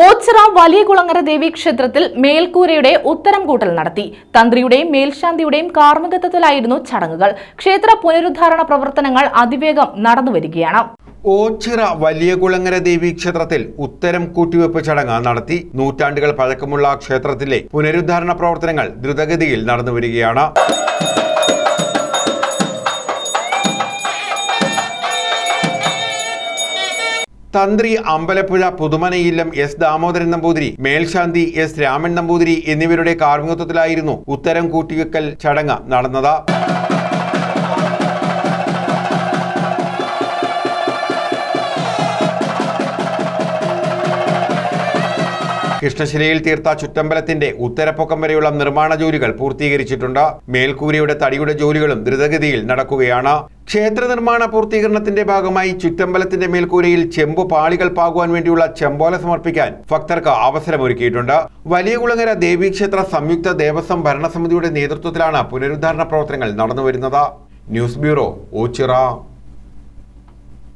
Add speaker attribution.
Speaker 1: ഓച്ചിറ വലിയ കുളങ്ങര ദേവി ക്ഷേത്രത്തിൽ മേൽക്കൂരയുടെ ഉത്തരം കൂട്ടൽ നടത്തി. തന്ത്രിയുടെയും മേൽശാന്തിയുടെയും കാർമ്മികത്വത്തിലായിരുന്നു ചടങ്ങുകൾ. ക്ഷേത്ര പുനരുദ്ധാരണ പ്രവർത്തനങ്ങൾ അതിവേഗം നടന്നുവരികയാണ്
Speaker 2: ഓച്ചിറ വലിയ കുളങ്ങര ദേവി ക്ഷേത്രത്തിൽ ഉത്തരം കൂട്ടിവെപ്പ് ചടങ്ങ് നടത്തി. നൂറ്റാണ്ടുകൾ പഴക്കമുള്ള ക്ഷേത്രത്തിലെ പുനരുദ്ധാരണ പ്രവർത്തനങ്ങൾ ദ്രുതഗതിയിൽ നടന്നുവരികയാണ് തന്ത്രി അമ്പലപ്പുഴ പുതുമനയില്ലം എസ് ദാമോദരൻ നമ്പൂതിരി മേൽശാന്തി എസ് രാമൻ നമ്പൂതിരി എന്നിവരുടെ കാർമ്മികത്വത്തിലായിരുന്നു ഉത്തരം കൂട്ടിവെക്കൽ ചടങ്ങ് നടന്നത്. കൃഷ്ണശിലയിൽ തീർത്ത ചുറ്റമ്പലത്തിന്റെ ഉത്തരപ്പൊക്കം വരെയുള്ള നിർമ്മാണ ജോലികൾ പൂർത്തീകരിച്ചിട്ടുണ്ട്. മേൽക്കൂരയുടെ തടിയുടെ ജോലികളും ദ്രുതഗതിയിൽ നടക്കുകയാണ്. ക്ഷേത്ര നിർമ്മാണ പൂർത്തീകരണത്തിന്റെ ഭാഗമായി ചുറ്റമ്പലത്തിന്റെ മേൽക്കൂരയിൽ ചെമ്പു പാളികൾ പാകുവാൻ വേണ്ടിയുള്ള ചെമ്പോല സമർപ്പിക്കാൻ ഭക്തർക്ക് അവസരമൊരുക്കിയിട്ടുണ്ട്. വലിയ കുളങ്ങര ദേവീക്ഷേത്ര സംയുക്ത ദേവസ്വം ഭരണസമിതിയുടെ നേതൃത്വത്തിലാണ് പുനരുദ്ധാരണ പ്രവർത്തനങ്ങൾ നടന്നുവരുന്നത്. News bureau Ochira.